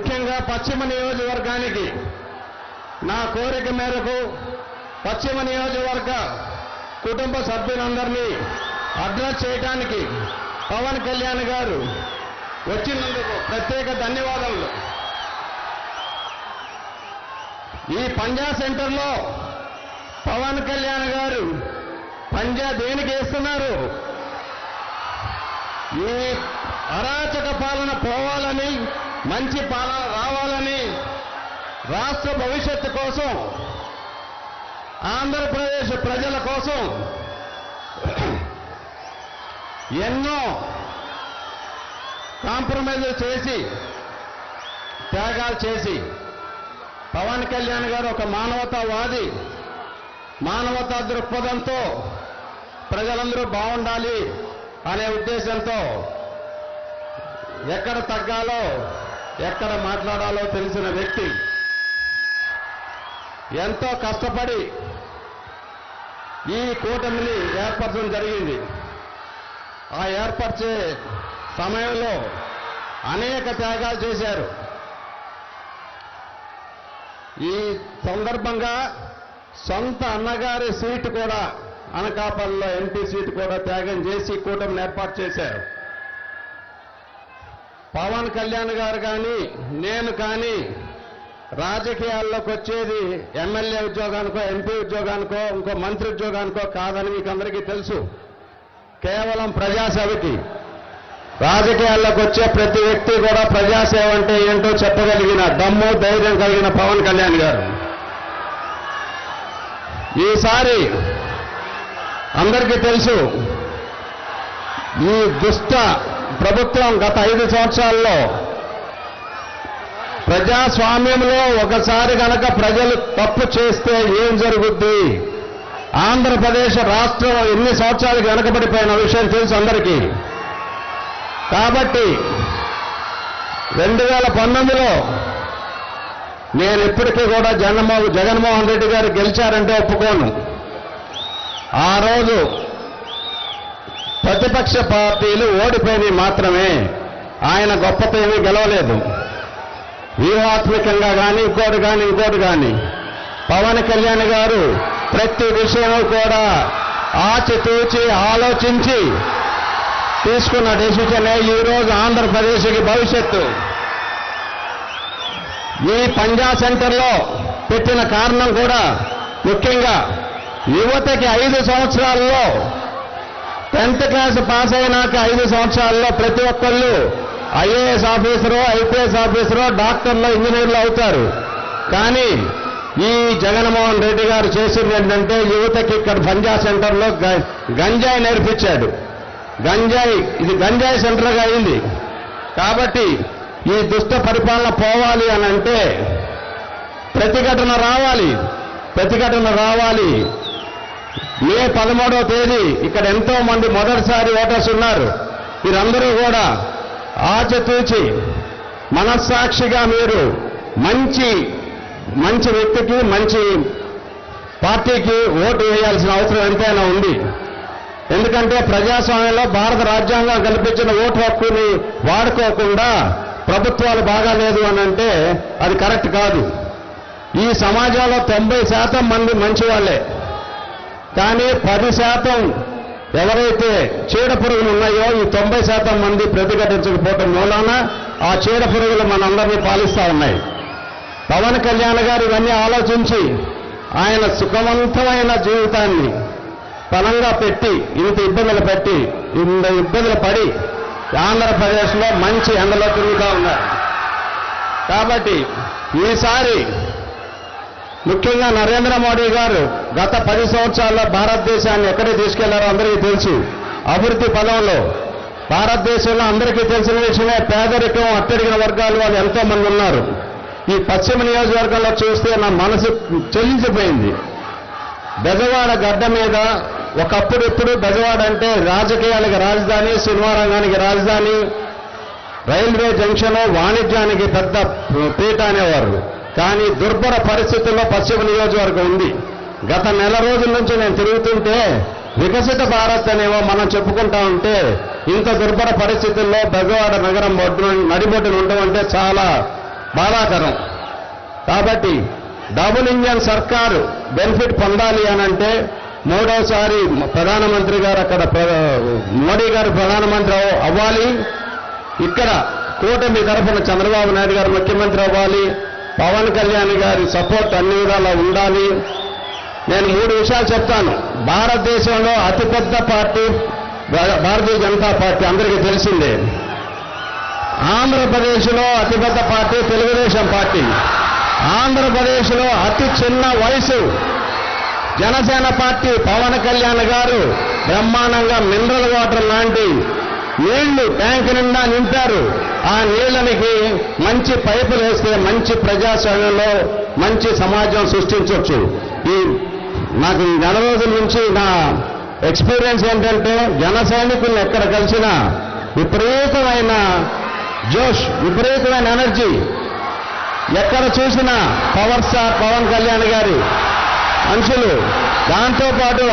ముఖ్యంగా పశ్చిమ నియోజకవర్గానికి నా కోరిక మేరకు పశ్చిమ నియోజకవర్గ కుటుంబ సభ్యులందరినీ అడ్రస్ చేయడానికి పవన్ కళ్యాణ్ గారు వచ్చినందుకు ప్రత్యేక ధన్యవాదములు. ఈ పంజా సెంటర్లో పవన్ కళ్యాణ్ గారు పంజా దేనికి వేస్తున్నారు? ఈ అరాచక పాలన పోవాలి మంచి పాలన రావాలని రాష్ట్ర భవిష్యత్తు కోసం ఆంధ్రప్రదేశ్ ప్రజల కోసం ఎన్నో కాంప్రమైజ్ చేసి త్యాగాలు చేసి పవన్ కళ్యాణ్ గారు ఒక మానవతావాది మానవతా దృక్పథంతో ప్రజలందరూ బాగుండాలి అనే ఉద్దేశంతో ఎక్కడ తగ్గాలో ఎక్కడ మాట్లాడాలో తెలిసిన వ్యక్తి ఎంతో కష్టపడి ఈ కూటమిని ఏర్పరచడం జరిగింది. ఆ ఏర్పరిచే సమయంలో అనేక త్యాగాలు చేశారు. ఈ సందర్భంగా సొంత అన్నగారి సీటు కూడా అనకాపల్లిలో ఎంపీ సీటు కూడా త్యాగం చేసి కూటమిని ఏర్పాటు చేశారు. పవన్ కళ్యాణ్ గారు కానీ నేను కానీ రాజకీయాల్లోకి వచ్చేది ఎమ్మెల్యే ఉద్యోగానికో ఎంపీ ఉద్యోగానికో ఇంకో మంత్రి ఉద్యోగానికో కాదని మీకు అందరికీ తెలుసు. కేవలం ప్రజాసేవకి. రాజకీయాల్లోకి వచ్చే ప్రతి వ్యక్తి కూడా ప్రజాసేవ అంటే ఏంటో చెప్పగలిగిన దమ్ము ధైర్యం కలిగిన పవన్ కళ్యాణ్ గారు. ఈసారి అందరికీ తెలుసు ఈ దుష్ట ప్రభుత్వం గత ఐదు సంవత్సరాల్లో ప్రజాస్వామ్యంలో ఒకసారి కనుక ప్రజలు తప్పు చేస్తే ఏం జరుగుద్ది? ఆంధ్రప్రదేశ్ రాష్ట్రం ఎన్ని సంవత్సరాలకు వెనకబడిపోయిన విషయం తెలుసు అందరికీ. కాబట్టి రెండు వేల పంతొమ్మిదిలో నేను ఇప్పటికీ కూడా జగన్మోహన్ జగన్మోహన్ రెడ్డి గారు గెలిచారంటే ఒప్పుకోను. ఆ రోజు ప్రతిపక్ష పార్టీలు ఓడిపోయినవి మాత్రమే. ఆయన గొప్పతో ఏమీ గెలవలేదు. వ్యూహాత్మకంగా కానీ ఇంకోటి కానీ ఇంకోటి కానీ పవన్ కళ్యాణ్ గారు ప్రతి విషయం కూడా ఆచితూచి ఆలోచించి తీసుకున్న డెసిషనే ఈ రోజు ఆంధ్రప్రదేశ్కి భవిష్యత్తు. ఈ పంజా సెంటర్లో పెట్టిన కారణం కూడా ముఖ్యంగా యువతకి ఐదు సంవత్సరాల్లో టెన్త్ క్లాస్ పాస్ అయినాక ఐదు సంవత్సరాల్లో ప్రతి ఒక్కళ్ళు ఐఏఎస్ ఆఫీసరో ఐపీఎస్ ఆఫీసరో డాక్టర్లో ఇంజనీర్లు అవుతారు. కానీ ఈ జగన్మోహన్ రెడ్డి గారు చేసింది ఏంటంటే యువతకి ఇక్కడ పంజా సెంటర్లో గంజాయి నేర్పించాడు. గంజాయి ఇది గంజాయి సెంటర్గా అయింది. కాబట్టి ఈ దుష్ట పరిపాలన పోవాలి అని అంటే ప్రతిఘటన రావాలి. ప్రతిఘటన రావాలి. మే పదమూడవ తేదీ ఇక్కడ ఎంతో మంది మొదటిసారి ఓటర్స్ ఉన్నారు. మీరందరూ కూడా ఆచితూచి మనస్సాక్షిగా మీరు మంచి మంచి వ్యక్తికి మంచి పార్టీకి ఓటు వేయాల్సిన అవసరం ఎంతైనా ఉంది. ఎందుకంటే ప్రజాస్వామ్యంలో భారత రాజ్యాంగం కల్పించిన ఓటు హక్కుని వాడుకోకుండా ప్రభుత్వాలు బాగాలేదు అని అంటే అది కరెక్ట్ కాదు. ఈ సమాజంలో తొంభై శాతం మంది మంచి వాళ్ళే కానీ పది శాతం ఎవరైతే చీడ పురుగులు ఉన్నాయో ఈ తొంభై శాతం మంది ప్రతిఘటించకపోవటం మూలాన ఆ చీడ పురుగులు మనందరినీ పాలిస్తూ ఉన్నాయి. పవన్ కళ్యాణ్ గారు ఇవన్నీ ఆలోచించి ఆయన సుఖవంతమైన జీవితాన్ని పనంగా పెట్టి ఇంత ఇబ్బందులు పెట్టి ఇంత ఇబ్బందులు పడి ఆంధ్రప్రదేశ్లో మంచి ఎండలో తిరుగుతూ ఉన్నారు. కాబట్టి ఈసారి ముఖ్యంగా నరేంద్ర మోడీ గారు గత పది సంవత్సరాల్లో భారతదేశాన్ని ఎక్కడికి తీసుకెళ్ళారో అందరికీ తెలుసు. అభివృద్ధి పదంలో భారతదేశంలో అందరికీ తెలిసిన విషయమే పేదరికం అట్టడిగిన వర్గాలు వాళ్ళు ఎంతో మంది ఉన్నారు. ఈ పశ్చిమ నియోజకవర్గంలో చూస్తే నా మనసు చెల్లించిపోయింది బెజవాడ గడ్డ మీద ఒకప్పుడు ఇప్పుడు బెజవాడ అంటే రాజకీయాలకు రాజధాని సినిమా రంగానికి రాజధాని రైల్వే జంక్షన్ వాణిజ్యానికి పెద్ద పీట అనేవారు. కానీ దుర్భర పరిస్థితుల్లో పశ్చిమ నియోజకవర్గం ఉంది. గత నెల రోజుల నుంచి నేను తిరుగుతుంటే వికసిత భారత్ అనేవో మనం చెప్పుకుంటా ఉంటే ఇంత దుర్భర పరిస్థితుల్లో బెజవాడ నగరం ఒడ్డున నడిబొడ్డున ఉండడం అంటే చాలా బాధాకరం. కాబట్టి డబుల్ ఇంజన్ సర్కారు బెనిఫిట్ పొందాలి అని అంటే మూడోసారి ప్రధానమంత్రి గారు అక్కడ ప్ర- మోడీ గారు ప్రధానమంత్రి అవ్వాలి. ఇక్కడ కూటమి తరఫున చంద్రబాబు నాయుడు గారు ముఖ్యమంత్రి అవ్వాలి. పవన్ కళ్యాణ్ గారి సపోర్ట్ అన్ని విధాలా ఉండాలి. నేను మూడు విషయాలు చెప్తాను. భారతదేశంలో అతిపెద్ద పార్టీ భారతీయ జనతా పార్టీ అందరికీ తెలిసిందే. ఆంధ్రప్రదేశ్లో అతిపెద్ద పార్టీ తెలుగుదేశం పార్టీ. ఆంధ్రప్రదేశ్లో అతి చిన్న వయసు జనసేన పార్టీ పవన్ కళ్యాణ్ గారు బ్రహ్మాండంగా మినరల్ వాటర్ లాంటి నీళ్ళు ట్యాంక్ నిండా నింపారు. ఆ నీళ్ళనికి మంచి పైపులు వేస్తే మంచి ప్రజాస్వామ్యంలో మంచి సమాజం సృష్టించవచ్చు ఈ నాకు ఈ నెల రోజుల నుంచి నా ఎక్స్పీరియన్స్ ఏంటంటే జన సైనికులను ఎక్కడ కలిసినా విపరీతమైన జోష్ విపరీతమైన ఎనర్జీ. ఎక్కడ చూసినా పవర్ స్టార్ పవన్ కళ్యాణ్ గారి మనుషులు. దాంతోపాటు